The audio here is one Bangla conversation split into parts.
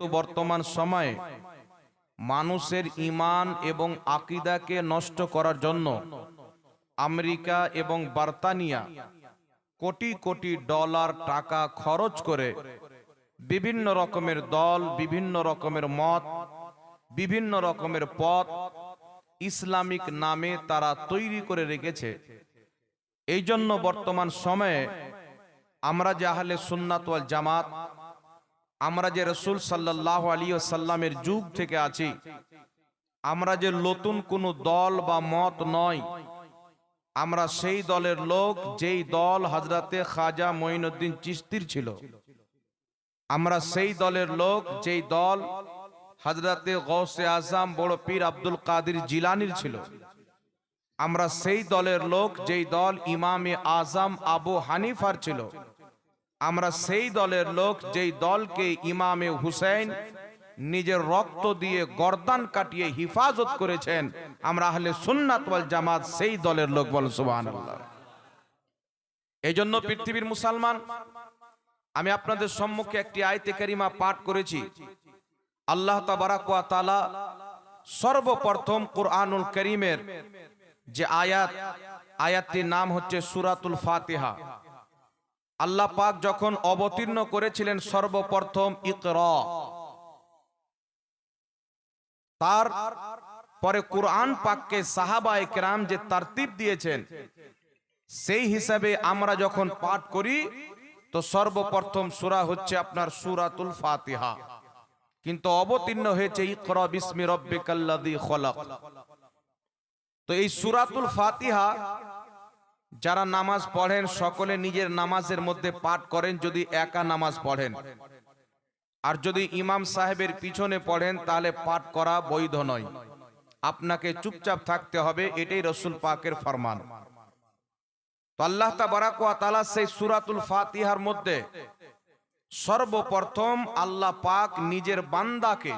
যেহেতু বর্তমান সময়ে মানুষের ইমান এবং আকিদাকে নষ্ট করার জন্য আমেরিকা এবং বার্তানিয়া কোটি কোটি ডলার টাকা খরচ করে বিভিন্ন রকমের দল, বিভিন্ন রকমের মত, বিভিন্ন রকমের পথ ইসলামিক নামে তারা তৈরি করে রেখেছে। এই জন্য বর্তমান সময়ে আমরা যে আহলে সুন্নাত জামাত আমরা যে রসুল সাল্লাহ আলী সাল্লামের যুগ থেকে আছি, আমরা যে নতুন কোনো দল বা মত নয় আমরা সেই দলের লোক যেই দল হজরতে খাজা মঈনুদ্দিন চিস্তির ছিল। আমরা সেই দলের লোক যেই দল হজরতে গৌসে আজম বড় পীর আব্দুল কাদির জিলানির ছিল। আমরা সেই দলের লোক যেই দল ইমামে আজম আবু হানিফার ছিল। আমরা সেই দলের লোক যেই দলকে ইমামে হুসেন নিজের রক্ত দিয়ে গর্দান কাটিয়ে হিফাজত করেছেন, আমরা আহলে সুন্নাত ওয়াল জামাত সেই দলের লোক বল সুবহানাল্লাহ। এই জন্য পৃথিবীর মুসলমান, আমি আপনাদের সম্মুখে একটি আয়তে কারিমা পাঠ করেছি। আল্লাহ তাআলা সর্বপ্রথম কোরআনুল করিমের যে আয়াত, আয়াতটির নাম হচ্ছে সুরাতুল ফাতিহা। আল্লাহ পাক যখন অবতীর্ণ করেছিলেন সর্বপ্রথম ইকরা। তার পরে কোরআন পাককে সাহাবা একরাম যে তারতিব দিয়েছেন, সেই হিসাবে আমরা যখন পাঠ করি, তো সর্বপ্রথম সুরা হচ্ছে আপনার সূরাতুল ফাতিহা। কিন্তু অবতীর্ণ হয়েছে ইকরা বিসমি রব্বিকাল্লাযী খলাক। তো এই সুরাতুল ফাতিহা যারা নামাজ পড়েন, সকলে নিজের নামাজের মধ্যে পাঠ করেন যদি একা নামাজ পড়েন। আর যদি ইমাম সাহেবের পিছনে পড়েন, তাহলে পাঠ করা বৈধ নয়। আপনাকে চুপচাপ থাকতে হবে, এটাই রসুল পাকের ফরমান। তো আল্লাহ তালা সেই সুরাতুল ফাতিহার মধ্যে সর্বপ্রথম আল্লাহ পাক নিজের বান্দাকে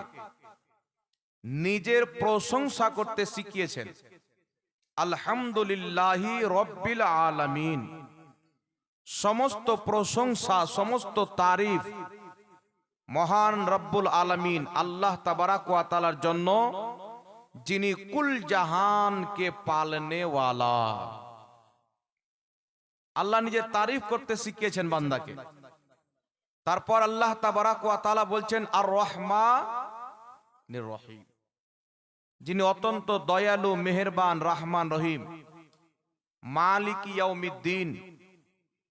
নিজের প্রশংসা করতে শিখিয়েছেন। আলহামদুলিল্লাহি রব্বিল আলামিন। সমস্ত প্রশংসা, সমস্ত তারিফ মহান রব্বুল আলামিন আল্লাহ তাবারাক ওয়া তাআলার জন্য, যিনি কুল জাহানকে পালনে ওয়ালা আল্লাহ নিজে তারিফ করতে শিখিয়েছেন বান্দাকে। তারপর আল্লাহ তাবারাক ওয়া তাআলা বলছেন আর রহমা রহিম। যিনি অত্যন্ত দয়ালু, মেহেরবান, রহমান, রহিম। মালিক ইয়াউমিদ্দিন,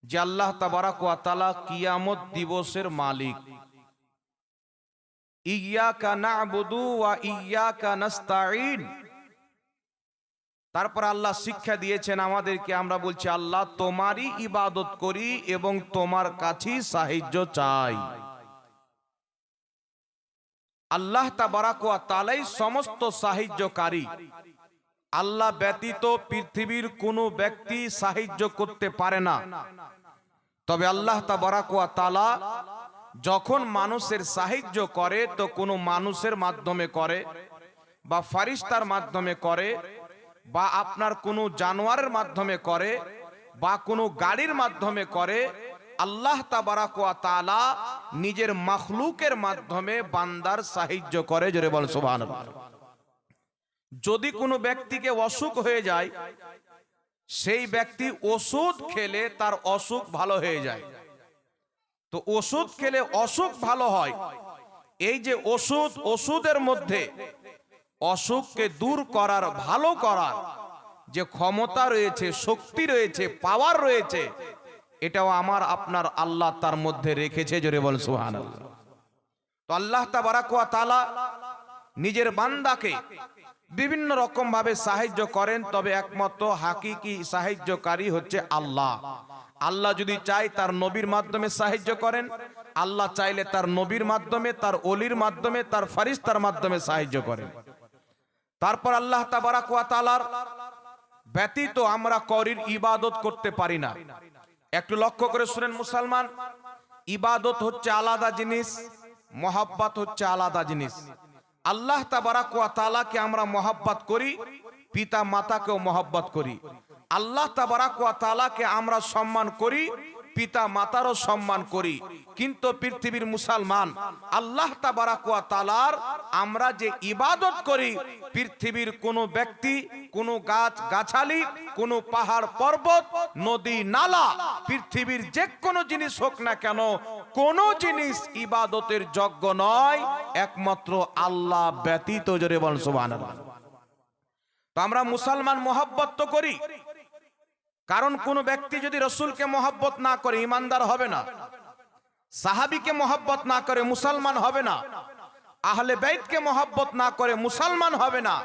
যে আল্লাহ তাআলা কিয়ামত দিবসের মালিক। ওয়া তারপর আল্লাহ শিক্ষা দিয়েছেন আমাদেরকে, আমরা বলছি, আল্লাহ তোমারই ইবাদত করি এবং তোমার কাছেই সাহায্য চাই। আল্লাহ তালাই সমস্ত সাহায্যকারী। আল্লাহ ব্যতীত পৃথিবীর কোনো ব্যক্তি সাহায্য করতে পারে না। তবে আল্লাহ তাবারাকুয়া তালা যখন মানুষের সাহায্য করে, তো কোনো মানুষের মাধ্যমে করে বা ফারিস্তার মাধ্যমে করে বা আপনার কোনো জানোয়ারের মাধ্যমে করে বা কোনো গাড়ির মাধ্যমে করে আল্লাহ তাবারাকুয়া তালা নিজের মখলুকের মাধ্যমে বান্দার সাহায্য করে, জোরে বল সুবহান যদি কোনো ব্যক্তিকে অসুখ হয়ে যায়, সেই ব্যক্তি ওষুধ খেলে তার অসুখ ভালো হয়ে যায়। তো ওষুধ খেলে অসুখ ভালো হয়, এই যে ওষুধ, ওষুধের মধ্যে অসুখকে দূর করার, ভালো করার যে ক্ষমতা রয়েছে, শক্তি রয়েছে পাওয়ার রয়েছে এটাও আমার, আপনার আল্লাহ তার মধ্যে রেখেছে, জোরে বল সুহান তো আল্লাহ তালা নিজের বান্দাকে বিভিন্ন রকম ভাবে সাহায্য করেন, তবে একমাত্র হাকিকি সাহায্যকারী হচ্ছে আল্লাহ। আল্লাহ যদি চাই তার নবীর মাধ্যমে সাহায্য করেন, আল্লাহ চাইলে তার নবীর মাধ্যমে, তার অলির মাধ্যমে, তার ফারিস্তার মাধ্যমে সাহায্য করেন। তারপর আল্লাহ তাবারাকুয়া তালার ব্যতীত আমরা করির ইবাদত করতে পারি না। একটু লক্ষ্য করে শুনেন, মুসলমান, ইবাদত হচ্ছে আলাদা জিনিস, মহাব্বাত হচ্ছে আলাদা জিনিস। আল্লাহ তাবারাকালাকে আমরা মহাব্বাত করি পিতা মাতাকেও মহাব্বাত করি। আল্লাহ তাবারাকালাকে আমরা সম্মান করি পিতা মাতারও সম্মান করি। কিন্তু পৃথিবীর মুসলমান, আল্লাহ তাবারাকুয়া তালার আমরা যে ইবাদত করি, পৃথিবীর কোনো ব্যক্তি, কোনো গাছ গাছালি কোনো পাহাড় পর্বত, নদী, নালা, পৃথিবীর যে কোনো জিনিস হোক না কেন, কোনো জিনিস ইবাদতের যোগ্য নয়, একমাত্র আল্লাহ ব্যতীত। জোরে বল সুবহানাল্লাহ। তো আমরা মুসলমান মোহাব্বত তো করি কারণ কোন ব্যক্তি যদি রসুলকে মোহাব্বত না করে, ইমানদার হবে না। সাহাবিকে মোহাব্বত না করে, মুসলমান হবে না। আহলে বেদকে মোহাব্বত না করে, মুসলমান হবে না।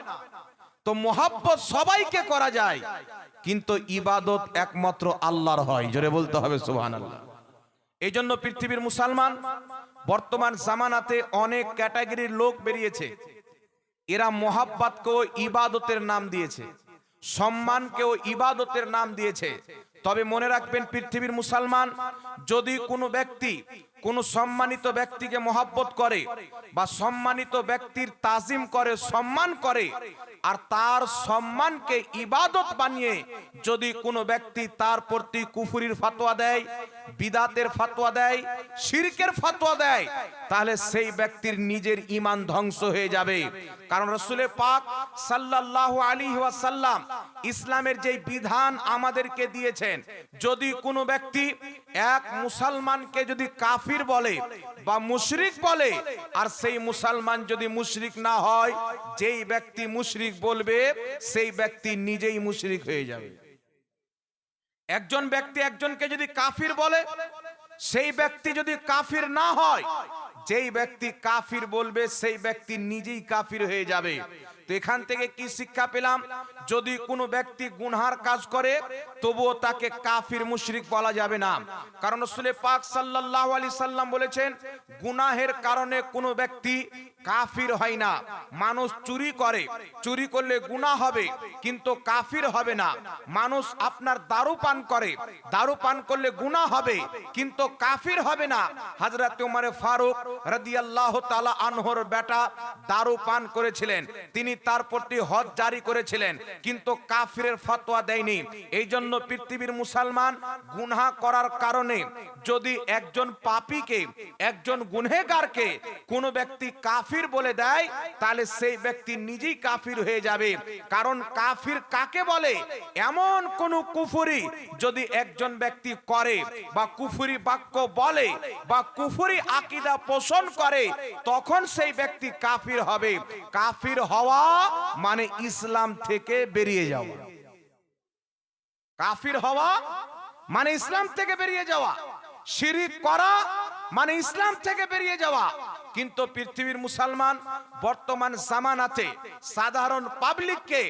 তো মোহাব্বত সবাইকে করা যায়, কিন্তু ইবাদত একমাত্র আল্লাহর হয়। জোরে বলতে হবে সুহান আল্লাহ এই জন্য পৃথিবীর মুসলমান বর্তমান জামানাতে অনেক ক্যাটাগরির লোক বেরিয়েছে। এরা মোহাব্বাতকেও ইবাদতের নাম দিয়েছে। সম্মানকেও ইবাদতের নাম দিয়েছে। তবে মনে রাখবেন, পৃথিবীর মুসলমান যদি কোনো ব্যক্তি কোনো সম্মানিত ব্যক্তিকে মহাব্বত করে বা সম্মানিত ব্যক্তির তাজিম করে, সম্মান করে, আর তার সম্মানকে ইবাদত বানিয়ে যদি কোনো ব্যক্তি তার প্রতি কুফুরির ফাতোয়া দেয় বিদাতের ফাতোয়া দেয়, শিরকের ফাতোয়া দেয়, তাহলে সেই ব্যক্তির নিজের ইমান ধ্বংস হয়ে যাবে। কারণ রসুলের পাক সাল্লাল্লাহু আলাইহি ওয়াসাল্লাম ইসলামের যে বিধান আমাদেরকে দিয়েছেন, যদি কোনো ব্যক্তি এক মুসলমানকে যদি কাফির বলে বা মুশরিক বলে, আর সেই মুসলমান যদি মুশরিক না হয়, যেই ব্যক্তি মুশরিক বলবে, সেই ব্যক্তি নিজেই মুশরিক হয়ে যাবে। একজন ব্যক্তি একজনকে যদি কাফির বলে, সেই ব্যক্তি যদি কাফির না হয়, যেই ব্যক্তি কাফির বলবে, সেই ব্যক্তি নিজেই কাফির হয়ে যাবে। তো এখান থেকে কি শিক্ষা পেলাম? যদি কোনো ব্যক্তি গুনহার কাজ করে, তবুও তাকে কাফির মুশরিক বলা যাবে না। কারণ রসুল পাক সাল্লাল্লাহু আলাইহি সাল্লাম বলেছেন, গুনাহের কারণে কোনো ব্যক্তি কাফির হয় না। মানুষ চুরি করে। চুরি করলে গুনাহ হবে, কিন্তু কাফির হবে না। মানুষ আপনার দারু পান করে। দারু পান করলে গুনাহ হবে, কিন্তু কাফির হবে না। হযরত উমর ফারুক রাদিয়াল্লাহু তাআলা আনহর বেটা দারু পান করেছিলেন। তিনি তার প্রতি হজ জারি করেছিলেন, কিন্তু কাফিরের ফতোয়া দেয়নি। এই জন্য পৃথিবীর মুসলমান গুনাহ করার কারণে যদি একজন পাপীকে, একজন গুনহেগারকে কোনো ব্যক্তি কাফির বলে দেয়, তাহলে সেই ব্যক্তি নিজেই কাফির হয়ে যাবে। কারণ কাফির কাকে বলে? এমন কোন কুফুরি যদি একজন ব্যক্তি করে বা কুফুরি বাক্য বলে বা কুফুরি আকিদা পোষণ করে, তখন সেই ব্যক্তি কাফির হবে। কাফির হওয়া মানে ইসলাম থেকে বেরিয়ে যাওয়া। কাফির হওয়া মানে ইসলাম থেকে বেরিয়ে যাওয়া। শিরিক করা মানে ইসলাম থেকে বেরিয়ে যাওয়া। কিন্তু পৃথিবীর মুসলমান বর্তমান জামানাতে সাধারণ পাবলিককে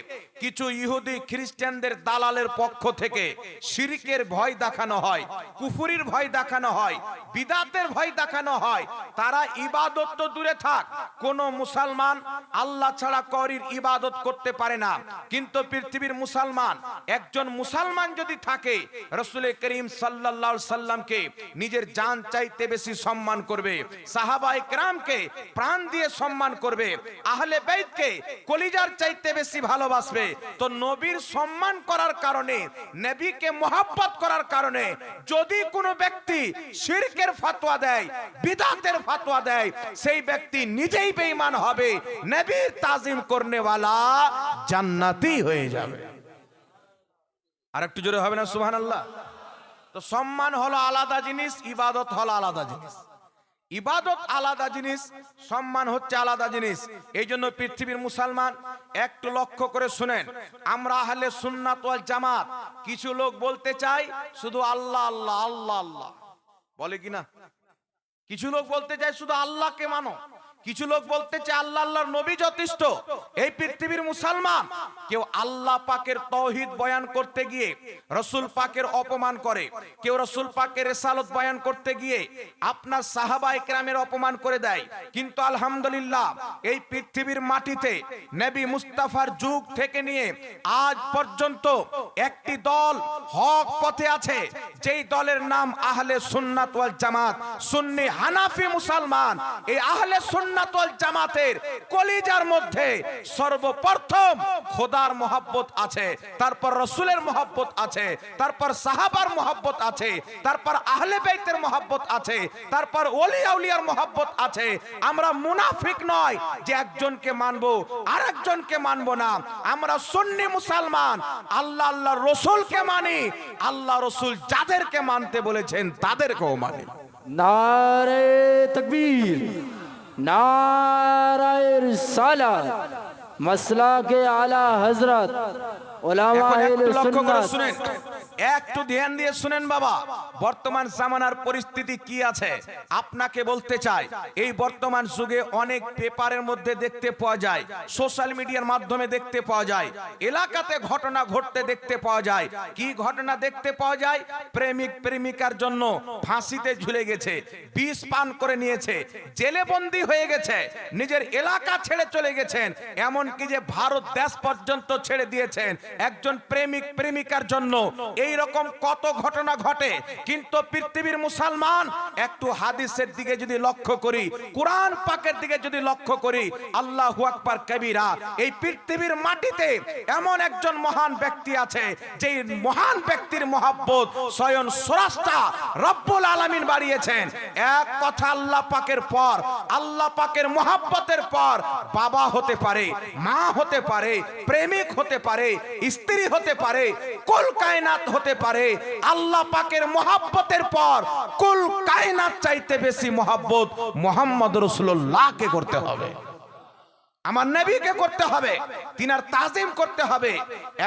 কিছু ইহুদি খ্রিস্টানদের দালালের পক্ষ থেকে শিরিকের ভয় দেখানো হয়, কুফুরির ভয় দেখানো হয়, বিদাতের ভয় দেখানো হয়। তারা ইবাদত তো দূরে থাক, কোন মুসলমান আল্লাহ ছাড়া করির ইবাদত করতে পারে না। কিন্তু পৃথিবীর মুসলমান, একজন মুসলমান যদি থাকে রসুল করিম সাল্লাল্লাহু সাল্লামকে নিজের জান চাইতে বেশি সম্মান করবে। সাহাবা একরামকে প্রাণ দিয়ে সম্মান করবে। আহলে বেদকে কলিজার চাইতে বেশি ভালোবাসবে। তো নবীর সম্মান করার কারণে, নবীকে মোহাব্বত করার কারণে যদি কোনো ব্যক্তি শিরকের ফতোয়া দেয়, বিদাতের ফতোয়া দেয়, সেই ব্যক্তি নিজেই বেঈমান হবে। নবীর তাজিম করনেওয়ালা জান্নাতি হয়ে যাবে। আর একটু জোরে হবে না, সুবহানাল্লাহ? তো সম্মান হলো আলাদা জিনিস, ইবাদত হলো আলাদা জিনিস। ইবাদত আলাদা জিনিস, সম্মান হচ্ছে আলাদা জিনিস। এই জন্য পৃথিবীর মুসলমান একটু লক্ষ্য করে শুনেন, আমরা হলে সুন্নাত জামাত, কিছু লোক বলতে চাই শুধু আল্লাহ আল্লাহ আল্লাহ আল্লাহ। বলে কিনা কিছু লোক বলতে চায় শুধু আল্লাহকে মানো। কিছু লোক বলতে চায় আল্লাহ, আল্লাহর নবী যথেষ্ট। এই পৃথিবীর মুসলমান। কেউ আল্লাহ পাকের তৌহিদ বয়ান করতে গিয়ে রসুল পাকের অপমান করে। কেউ রসুল পাকের রেসালত বয়ান করতে গিয়ে আপনার সাহাবা একরামের অপমান করে দেয়। কিন্তু আলহামদুলিল্লাহ, এই পৃথিবীর মাটিতে নবী মুস্তাফার যুগ থেকে নিয়ে আজ পর্যন্ত একটি দল হক পথে আছে। যেই দলের নাম আহলে সুন্নাত ওয়াল জামাত। সুন্নি হানাফি মুসলমান। এই আহলে সুন্নাত সুন্নাতল জামাতের কলিজার মধ্যে সর্বপ্রথম খোদার মোহাব্বত আছে, তারপর রসুলের মোহাব্বত আছে, তারপর সাহাবার মোহাব্বত আছে, তারপর আহলে বাইতের মোহাব্বত আছে, তারপর ওলি আউলিয়ার মোহাব্বত আছে। আমরা মুনাফিক নয় যে একজনকে মানবো আর একজনকে মানবো না। আমরা সুন্নি মুসলমান, আল্লাহ আল্লাহ রসুলকে মানি, আল্লাহ রসুল যাদেরকে মানতে বলেছেন তাদেরকেও মানি। নারে তকবীর। নারায় রিসালাত মাসলা কে আলা হজরত ওলামা এখন একটু একটু ধ্যান দিয়ে শুনেন বাবা, বর্তমান জামানার পরিস্থিতি কি আছে? আপনাকে বলতে চাই, এই বর্তমান যুগে অনেক পেপারের মধ্যে দেখতে পাওয়া যায়, সোশ্যাল মিডিয়ার মাধ্যমে দেখতে পাওয়া যায়, এলাকাতে ঘটনা ঘটতে দেখতে পাওয়া যায়। কি ঘটনা দেখতে পাওয়া যায়? প্রেমিক প্রেমিকার জন্য ফাঁসিতে ঝুলে গেছে, বিষ পান করে নিয়েছে, জেলে বন্দী হয়ে গেছে, নিজের এলাকা ছেড়ে চলে গেছেন, এমনকি যে ভারত দেশ পর্যন্ত ছেড়ে দিয়েছেন, একজন প্রেমিক প্রেমিকার জন্য এই রকম কত ঘটনা ঘটে, কিন্তু পৃথিবীর মুসলমান একটু হাদিসের দিকে যদি লক্ষ্য করি, কোরআন পাকের দিকে যদি লক্ষ্য করি, আল্লাহু আকবার কবিরা, এই পৃথিবীর মাটিতে এমন একজন মহান ব্যক্তি আছে যে মহান ব্যক্তির মহাব্বত স্বয়ং স্রষ্টা রব্বুল আলামিন বাড়িয়েছেন। এক কথা আল্লাহ পাকের পর, আল্লাহ পাকের মহাব্বতের পর বাবা হতে পারে, মা হতে পারে, প্রেমিক হতে পারে, স্ত্রী হতে পারে কুল কায়নাত হতে পারে। আল্লাহ পাকের মহাব্বতের পর কুল কায়নাত চাইতে বেশি মহাব্বত মোহাম্মদ রসুল্লাহকে করতে হবে। আমার নবীকে করতে হবে, তিনার তাজিম করতে হবে।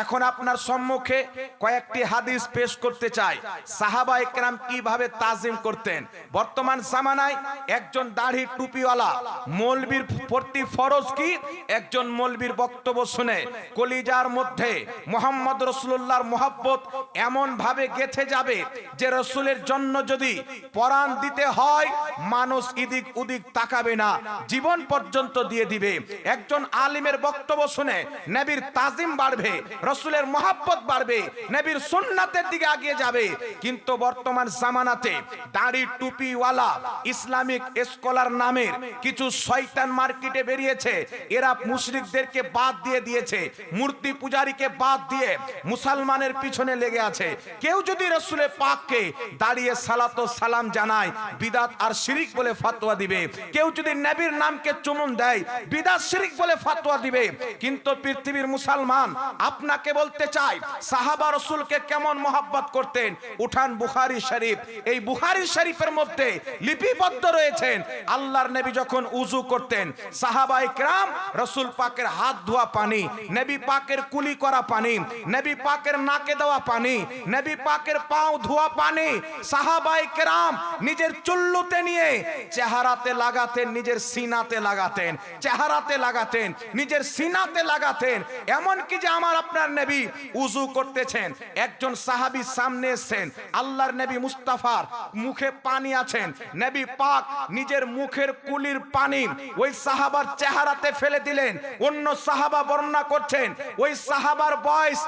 এখন আপনার সম্মুখে কয়েকটি হাদিস পেশ করতে চাই। সাহাবা একরাম কীভাবে তাজিম করতেন? বর্তমান জামানায় একজন দাড়ি টুপিওয়ালা, মৌলবীর প্রতি ফরজ কি? একজন মৌলবীর বক্তব্য শুনে, কলিজার মধ্যে মোহাম্মদ রসুল্লাহর মোহাব্বত এমন ভাবে গেথে যাবে যে রসুলের জন্য যদি পরাণ দিতে হয়, মানুষ ইদিক উদিক তাকাবে না। জীবন পর্যন্ত দিয়ে দিবে। একজন আলিমের বক্তব্য শুনে নবীর তাজিম বাড়বে, রসুলের মহাব্বত বাড়বে, নবীর সুন্নাতের দিকে আগিয়ে যাবে। কিন্তু বর্তমান জামানাতে দাড়ি টুপিওয়ালা ইসলামিক স্কলার নামের কিছু শয়তান মার্কেটে বেরিয়েছে। এরা মুশরিকদেরকে বাদ দিয়ে দিয়েছে, মূর্তি পূজারীকে বাদ দিয়ে মুসলমানের পিছনে লেগে আছে। কেউ যদি রসুলের পাককে দাঁড়িয়ে সালাতো সালাম জানায়, বিদাত আর শিরিক বলে ফাতোয়া দিবে। কেউ যদি নবীর নামকে চুমুন দেয়, বিদাত শিরিক বলে ফাতোয়া দিবে। কিন্তু পৃথিবীর মুসলমান আপনাকে বলতে চাই সাহাবা রসুলকে কেমন মোহাব্বত করতেন? উঠান বুখারি শরীফ। এই বুখারি শরীফের মধ্যে লিপিবদ্ধ রয়েছেন। আল্লাহর নবী যখন উজু করতেন সাহাবাই কেরাম রসুল পাকের হাত ধোয়া পানি, নবী পাকের কুলি করা পানি, নবী পাকের নাকে দেওয়া পানি, নবী পাকের পাও ধোয়া পানি সাহাবাই কেরাম নিজের চুল্লুতে নিয়ে চেহারাতে লাগাতেন, নিজের সিনাতে লাগাতেন। চেহারাতে লাগাতেন, নিজের সিনাতে লাগাতেন। এমন কি যে আমার আপনার নবী উজু করতেছেন, একজন সাহাবী সামনে এসেছেন, আল্লাহর নবী মুস্তাফার মুখে পানি আছেন, নবী পাক নিজের মুখের কুলির পানি ওই সাহাবার চেহারাতে ফেলে দিলেন, অন্য সাহাবা বর্ণনা করছেন, ওই সাহাবার বয়স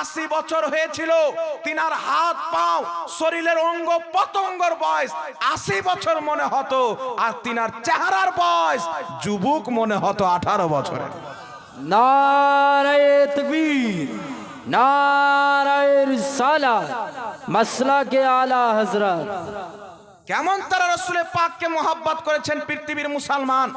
আশি বছর হয়েছিল, তিনার হাত পাও শরীরের অঙ্গ পতঙ্গর বয়স আশি বছর মনে হতো, আর তিনার চেহারার বয়স যুবক মনে হতো আঠারো বছরের নারায় তকবীর নারায় রিসালাত মাসলা কে আলা হজরত কেমন তারা রসুলের পাককে মোহাব্বত করেছেন পৃথিবীর মুসলমান?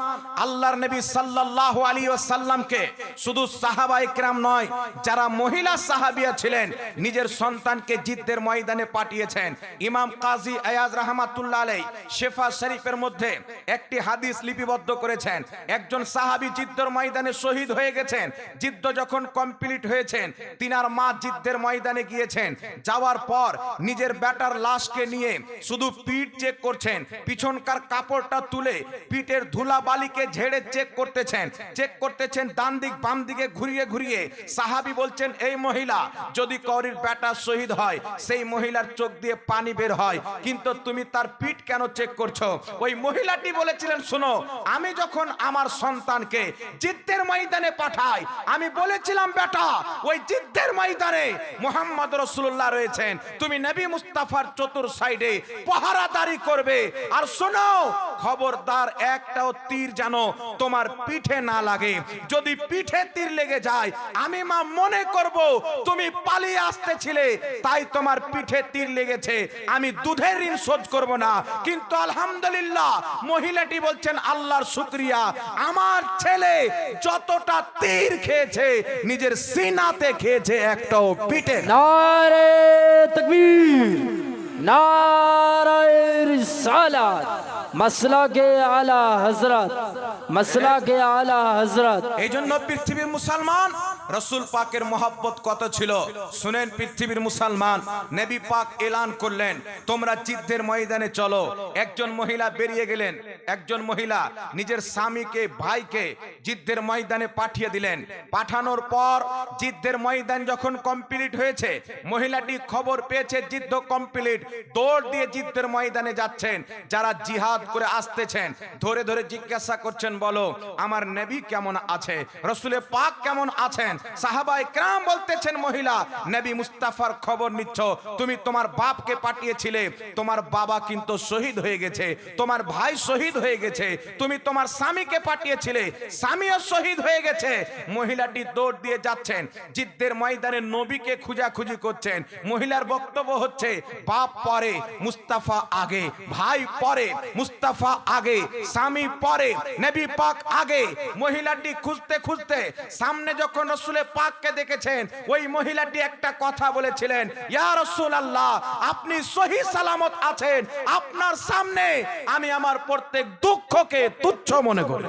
আল্লাহর নবী সাল্লাল্লাহু আলাইহি ওয়াসাল্লামকে শুধু সাহাবা ইকরাম নয়, যারা মহিলা সাহাবিয়া ছিলেন, নিজের সন্তানকে জিদ্দের ময়দানে পাঠিয়েছেন। ইমাম কাজী আয়াজ রাহমাতুল্লাহ আলাইহি শেফা শরীফের মধ্যে একটি হাদিস লিপিবদ্ধ করেছেন। একজন সাহাবী জিদ্দর ময়দানে শহীদ হয়ে গেছেন। জিদ্দ যখন কমপ্লিট হয়েছেন, তিনার মা জিদ্দের ময়দানে গিয়েছেন। যাওয়ার পর নিজের বেটার লাশকে নিয়ে শুধু পিঠ চেক করছেন। পিছনকার কাপড়টা তুলে পিঠের ধুলা বালিকে ঝেড়ে চেক করতেছেন। চেক করতেছেন ডান দিক বাম দিকে ঘুরিয়ে ঘুরিয়ে। সাহাবি বলছেন, এই মহিলা, যদি করির বেটা শহীদ হয়, সেই মহিলার চোখ দিয়ে পানি বের হয়। কিন্তু তুমি তার পিঠ কেন চেক করছ? ওই মহিলাটি বলেছিলেন, শোনো, আমি যখন আমার সন্তানকে জিদ্দের ময়দানে পাঠাই, আমি বলেছিলাম বেটা ওই জিদ্দের ময়দানে মোহাম্মদ রসুল্লাহ রয়েছেন। তুমি নবী মুস্তাফার চতুর সাইডে পহারাদারি কামাই করবে। আর শোনো, খবরদার একটাও তীর জানো তোমার পিঠে না লাগে। যদি পিঠে তীর লেগে যায়, আমি মা মনে করব, তুমি পালিয়ে আসতে ছিলে তাই তোমার পিঠে তীর লেগেছে। আমি দুধের ঋণ শোধ করব না। কিন্তু আলহামদুলিল্লাহ, মহিলাটি বলছেন, আল্লাহর শুক্রিয়া। আমার ছেলে যতটা তীর খেয়েছে, নিজের সিনাতে খেয়েছে একটাও পিঠে না। তকবীর না تعالی مسئلہ کے اعلی حضرت মাসলা কে আলা হজরত এই জন্য পৃথিবীর মুসলমান, রসুল পাকের মহাব্বত কত ছিল? শুনেন পৃথিবীর মুসলমান, নেবী পাক এলান করলেন, তোমরা যুদ্ধের ময়দানে চলো। একজন মহিলা বেরিয়ে গেলেন, একজন মহিলা নিজের স্বামীকে, ভাইকে যুদ্ধের ময়দানে পাঠিয়ে দিলেন। পাঠানোর পর যুদ্ধের ময়দান যখন কমপ্লিট হয়েছে, মহিলাটি খবর পেয়েছে যুদ্ধ কমপ্লিট দৌড় দিয়ে যুদ্ধের ময়দানে যাচ্ছেন, যারা জিহাদ করে আসতেছেন, ধরে ধরে জিজ্ঞাসা করছেন বলো, আমার নবী কেমন আছে? রসুলে পাক কেমন আছেন? সাহাবাই ক্রাম বলতেছেন, মহিলা, নবী মুস্তাফার খবর নিচ্ছ। তুমি তোমার বাপকে পাঠিয়েছিলে। তোমার বাবা কিন্তু শহীদ হয়ে গেছে। তোমার ভাই শহীদ হয়ে গেছে। তুমি তোমার স্বামীকে পাঠিয়েছিলে। স্বামীও শহীদ হয়ে গেছে। মহিলাটি দৌড় দিয়ে যাচ্ছেন। জিদ্দের ময়দানে নবীকে খুঁজাখুঁজি করছেন। মহিলার বক্তব্য হচ্ছে, বাপ পরে, মুস্তাফা আগে, ভাই পরে, মুস্তাফা আগে, স্বামী পরে, নবী পাক আগে মহিলাটি খুঁজতে খুঁজতে সামনে যখন রসুলে পাককে দেখেছেন, ওই মহিলাটি একটা কথা বলেছিলেন, ইয়া রসুল আল্লাহ আপনি সহি সালামত আছেন, আপনার সামনে আমি আমার প্রত্যেক দুঃখকে তুচ্ছ মনে করি।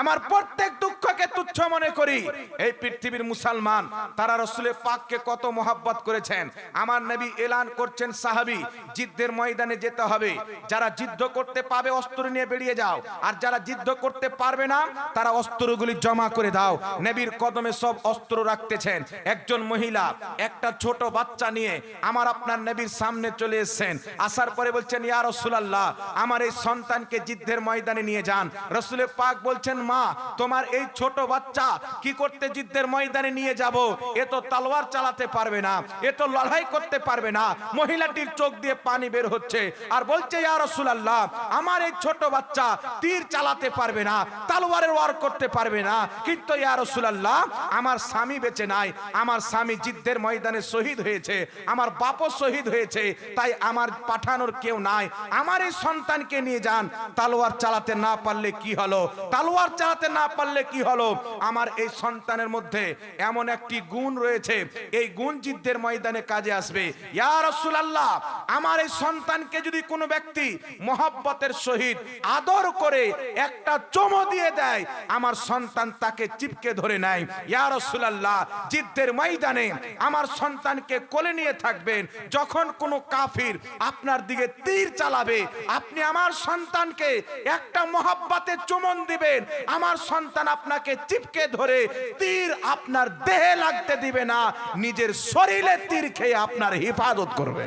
আমার প্রত্যেক দুঃখকে তুচ্ছ মনে করি। এই পৃথিবীর মুসলমান, তারা রসুলের পাককে কত মোহাব্বত করেছেন। আমার নবী এলান করছেন সাহাবি, যুদ্ধের ময়দানে যেতে হবে। যারা যুদ্ধ করতে পাবে, অস্ত্র নিয়ে বেরিয়ে যাও। আর যারা যুদ্ধ করতে পারবে না, তারা অস্ত্রগুলি জমা করে দাও। নবীর কদমে সব অস্ত্র রাখতেছেন। একজন মহিলা, একটা ছোট বাচ্চা নিয়ে আমার আপনার নবীর সামনে চলে এসেছেন। আসার পরে বলছেন, ইয়া রসুলাল্লাহ, আমার এই সন্তানকে যুদ্ধের ময়দানে নিয়ে যান। রসুলে পাক বলছেন মা, তোমার এই ছোট বাচ্চা কি করতে যুদ্ধের ময়দানে নিয়ে যাব? এ তো তালোয়ার চালাতে পারবে না, এ তো লড়াই করতে পারবে না। মহিলাটির চোখ দিয়ে পানি বের হচ্ছে আর বলছে, ইয়া রাসূলুল্লাহ, আমার এই ছোট বাচ্চা তীর চালাতে পারবে না, তালোয়ারের ওয়ার করতে পারবে না। কিন্তু ইয়া রাসূলুল্লাহ, আমার স্বামী বেঁচে নাই, আমার স্বামী যুদ্ধের ময়দানে শহীদ হয়েছে, আমার বাপও শহীদ হয়েছে, তাই আমার পাঠানোর কেউ নাই। আমার এই সন্তানকে নিয়ে যান, তালোয়ার চালাতে না পারলে কি হলো? তালোয়ার চালাতে না পারলে কি হলো? আমার এই সন্তানের মধ্যে এমন একটি গুণ রয়েছে। এই গুণ যুদ্ধের ময়দানে কাজে আসবে। ইয়া রাসূলুল্লাহ, আমার এই সন্তানকে যদি কোনো ব্যক্তি মহাব্বতের সহিত আদর করে একটা চমো দিয়ে দেয়, আমার সন্তান তাকে চিপকে ধরে নেয়। ইয়া রাসূলুল্লাহ, যুদ্ধের ময়দানে আমার সন্তানকে কোলে নিয়ে থাকবেন। যখন কোনো কাফির আপনার দিকে তীর চালাবে, আপনি আমার সন্তানকে একটা মহাব্বাতে চুমন দিবেন। আমার সন্তান আপনাকে চিপকে ধরে তীর আপনার দেহে লাগতে দিবে না, নিজের শরীরে তীর খেয়ে আপনার হিফাজত করবে।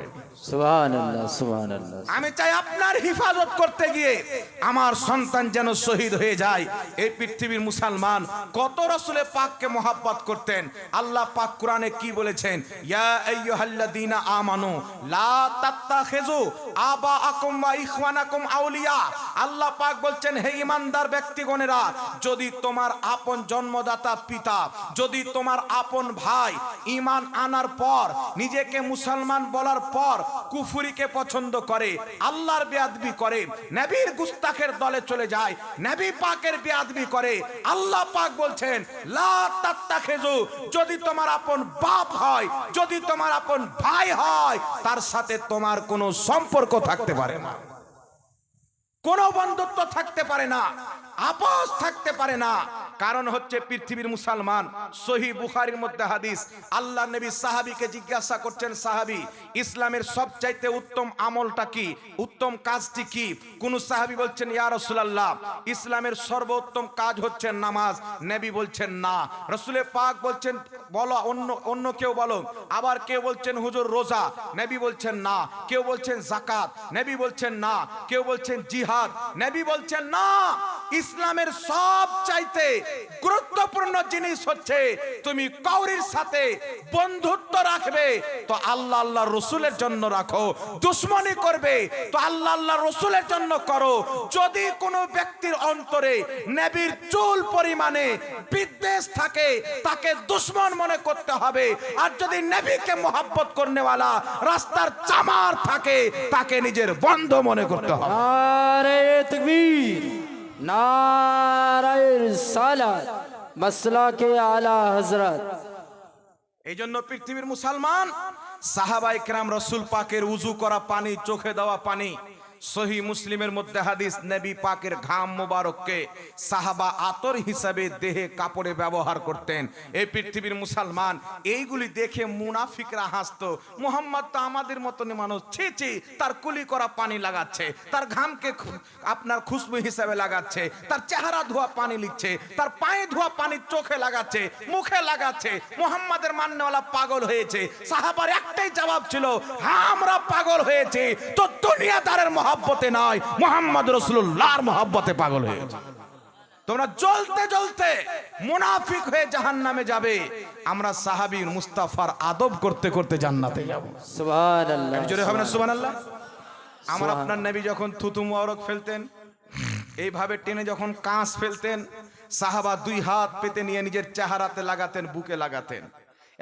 আমি চাই আপনার হিফাজত করতে গিয়ে আমার সন্তান যেন শহীদ হয়ে যায়। এই পৃথিবীর মুসলমান কত রসুলে পাককে মোহাব্বত করতেন। আল্লাহ পাক কোরআনে কি বলেছেন? ইয়া আইয়ুহাল্লাযীনা আমানু, লা তাত্তাখিযু আবাআকুম ওয়া ইখওয়ানাকুম আউলিয়া। আল্লাহ পাক বলছেন, হে ইমানদার ব্যক্তিগণেরা, যদি তোমার আপন জন্মদাতা পিতা, যদি তোমার আপন ভাই ইমান আনার পর, নিজেকে মুসলমান বলার পর কুফুরিকে পছন্দ করে, আল্লাহর বেয়াদবি করে, নবীর গুস্তাখের দলে চলে যায়, নবী পাকের বেয়াদবি করে, আল্লাহ পাক বলছেন, লা যদি তোমার আপন বাপ হয়, যদি তোমার আপন ভাই হয়, তার সাথে তোমার কোনো সম্পর্ক থাকতে পারে না। কোনো বন্ধুত্ব থাকতে পারে না, আপোষ থাকতে পারে না কারণ হচ্ছে পৃথিবীর মুসলমান। সহি বুখারির মধ্যে হাদিস, আল্লাহ নবী সাহাবীকে জিজ্ঞাসা করছেন, সাহাবী, ইসলামের সবচাইতে উত্তম আমলটা কি? উত্তম কাজটি কি? কোন সাহাবী বলছেন, ইয়া রাসূলুল্লাহ, ইসলামের সর্বোত্তম কাজ হচ্ছে নামাজ। নবী বলছেন, না। রসুলের পাক বলছেন, বলো, অন্য অন্য কেউ বলো। আবার কেউ বলছেন, হুজুর, রোজা। নবী বলছেন, না। কেউ বলছেন জাকাত নবী বলছেন, না। কেউ বলছেন, জিহাদ। নবী বলছেন, না। ইসলামের সব চাইতে গুরুত্বপূর্ণ জিনিস হচ্ছে তুমি কাউরির সাথে বন্ধুত্ব রাখবে, তো আল্লাহ আল্লাহ রসুলের জন্য রাখো। দুশ্মনী করবে, তো আল্লাহ আল্লাহ রসুলের জন্য করো। যদি কোনো ব্যক্তির অন্তরে নেবির চুল পরিমাণে বিদ্বেষ থাকে, তাকে দুশ্মন মনে করতে হবে। আর যদি নেবিকে মোহাব্বত করনেওয়ালা রাস্তার চামার থাকে, তাকে নিজের বন্ধ মনে করতে হবে। আরে তকবীর। আলা হজরত এই জন্য পৃথিবীর মুসলমান সাহাবাই রসুল পাকের উজু করা পানি, চোখে দেওয়া পানি সহি মুসলিমের মধ্যে হাদিস, নবী পাকের ঘাম মোবারককে সাহাবা আতর হিসাবে দেহে কাপড়ে ব্যবহার করতেন। এই পৃথিবীর মুসলমান এইগুলি দেখে মুনাফিকরা হাসতো, মোহাম্মদ তো আমাদের মতনই মানুষ, ছি ছি, তার কুলি করা পানি লাগাচ্ছে, তার ঘামকে আপনার খুশবু হিসাবে লাগাচ্ছে, তার চেহারা ধোয়া পানি লিখছে, তার পায়ে ধোয়া পানি চোখে লাগাচ্ছে, মুখে লাগাচ্ছে, মোহাম্মদের মান্যওয়ালা পাগল হয়েছে। সাহাবার একটাই জবাব ছিল হ্যাঁ আমরা পাগল হয়েছে, তো দুনিয়াদারের মহাব্বতে নয় মোহাম্মদ রসুল্লাহর মহাব্বতে পাগল হয়ে তোমরা জ্বলতে জ্বলতে মুনাফিক হয়ে জাহান নামে যাবে। আমরা সাহাবীর মুস্তাফার আদব করতে করতে জান্নাতে যাব। জোরে সুবান আল্লাহ আমার আপনার নবী যখন থুতু মুবারক ফেলতেন এইভাবে টেনে যখন কাঁচ ফেলতেন সাহাবা দুই হাত পেতে নিয়ে নিজের চেহারাতে লাগাতেন বুকে লাগাতেন।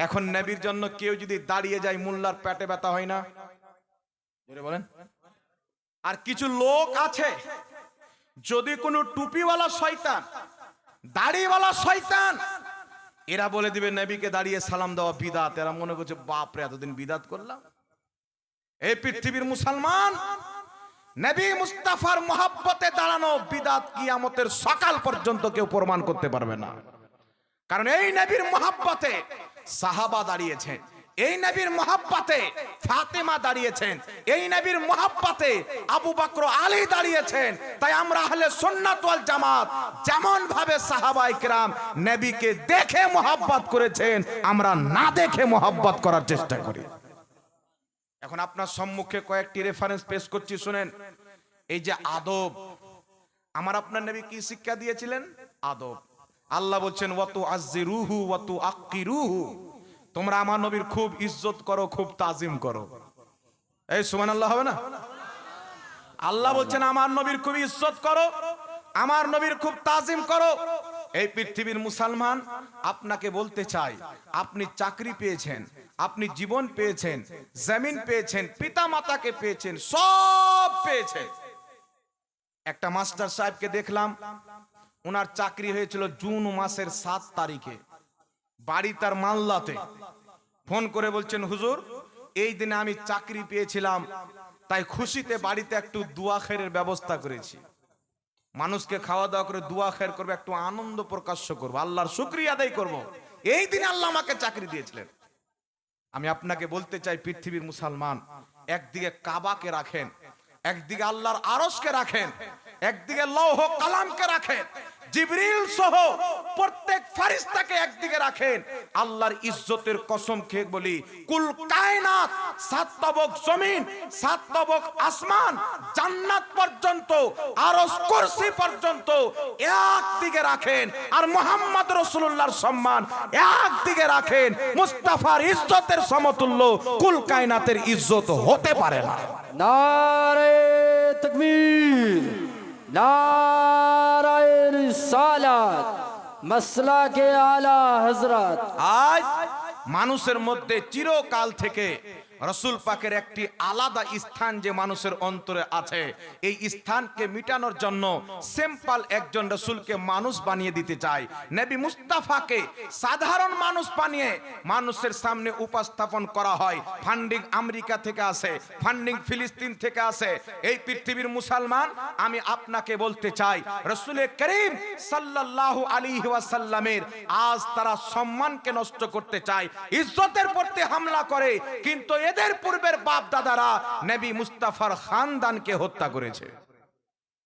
এখন নেবির জন্য কেউ যদি দাঁড়িয়ে যায় মোল্লার প্যাটে ব্যথা হয় না। বলেন। আর কিছু লোক আছে, যদি কোনো টুপিওয়ালা শয়তান, দাড়িওয়ালা শয়তান, এরা বলে দিবে, নবীকে দাঁড়িয়ে সালাম দেওয়া বিদাত। এরা মনে করছে, বাপ রে, এতদিন বিদাত করলাম। এই পৃথিবীর মুসলমান, নবী মুস্তাফার মহাব্বতে দাঁড়ানো বিদাত কিয়ামতের সকাল পর্যন্ত কেউ প্রমাণ করতে পারবে না। কারণ এই নবীর মহাব্বতে সাহাবা দাঁড়িয়েছেন। এই নবীর মহাব্বতে ফাতেমা দাঁড়িয়েছেন এই নবীর মহাব্বতে আবু বকর আলী দাঁড়িয়েছেন তাই আমরা আহলে সুন্নাত ওয়াল জামাত যেমন ভাবে সাহাবাই کرام নবীকে দেখে মহাব্বত করেছেন আমরা না দেখে মহাব্বত করার চেষ্টা করি এখন আপনার সম্মুখে কয়েকটি রেফারেন্স পেশ করছি শুনেন এই যে আদব আমার আপনার নবী কি শিক্ষা দিয়েছিলেন আদব আল্লাহ বলছেন ওয়াতু আজ্জিরুহু ওয়াতু আক্কিরুহু তোমরা আমার নবীর খুব ইজ্জত করো, খুব তাজিম করো। এই সুমান আল্লাহ হবে না? আল্লাহ বলছেন, আমার নবীর খুব ইজ্জত করো, আমার নবীর খুব তাজিম করো। এই পৃথিবীর মুসলমান আপনাকে বলতে চাই আপনি চাকরি পেয়েছেন, আপনি জীবন পেয়েছেন, জমিন পেয়েছেন পিতা মাতাকে পেয়েছেন, সব পেয়েছেন। একটা মাস্টার সাহেবকে দেখলাম ওনার চাকরি হয়েছিল জুন মাসের সাত তারিখে। বাড়ি তার মাল্লাতে। ফোন করে বলছেন, হুজুর, এই দিনে আমি চাকরি পেয়েছিলাম, তাই খুশিতে বাড়িতে একটু দুয়া খেরের ব্যবস্থা করেছি। মানুষকে খাওয়া দাওয়া করে দুয়া খের করব, একটু আনন্দ প্রকাশ্য করব, আল্লাহর শুক্রিয়া আদায় করব। এই দিনে আল্লাহ আমাকে চাকরি দিয়েছিলেন। আমি আপনাকে বলতে চাই, পৃথিবীর মুসলমান, একদিকে কাবাকে রাখেন, একদিকে আল্লাহর আরসকে রাখেন, একদিকে লৌহ কালামকে রাখেন জিবরিল সহ প্রত্যেক ফারিস্তাকে একদিকে রাখেন। আল্লাহর ইজ্জতের কসম খেয়ে বলি, কুল কায়নাত, সাত তবক জমিন, সাত তবক আসমান, জান্নাত পর্যন্ত আর কুরসি পর্যন্ত একদিকে রাখেন। আর মোহাম্মদ রসুল্লাহর সম্মান একদিকে রাখেন। মুস্তাফার ইজ্জতের সমতুল্য কুল কায়নাতের ইজ্জত হতে পারে না। নারে তকবীর না সালাত মসলা কে আলা হজরত আজ মানুষের মধ্যে চিরকাল থেকে রসুল পাকের একটি আলাদা স্থান যে মানুষের অন্তরে আছে, এই স্থানকে মিটানোর জন্য সিম্পল একজন রসুলকে মানুষ বানিয়ে দিতে চায়। নবী মুস্তাফাকে সাধারণ মানুষ বানিয়ে মানুষের সামনে উপস্থাপন করা হয়। ফান্ডিং আমেরিকা থেকে আসে, ফান্ডিং ফিলিস্তিন থেকে আসে। এই পৃথিবীর মুসলমান, আমি আপনাকে বলতে চাই রসুলের করিম সাল্লাল্লাহু আলাইহি ওয়াসাল্লামের আজ তারা সম্মানকে নষ্ট করতে চায়, ইজ্জতের প্রতি হামলা করে, কিন্তু এদের পূর্বের বাপ দাদারা নবী মুস্তাফার খানদানকে হত্যা করেছে।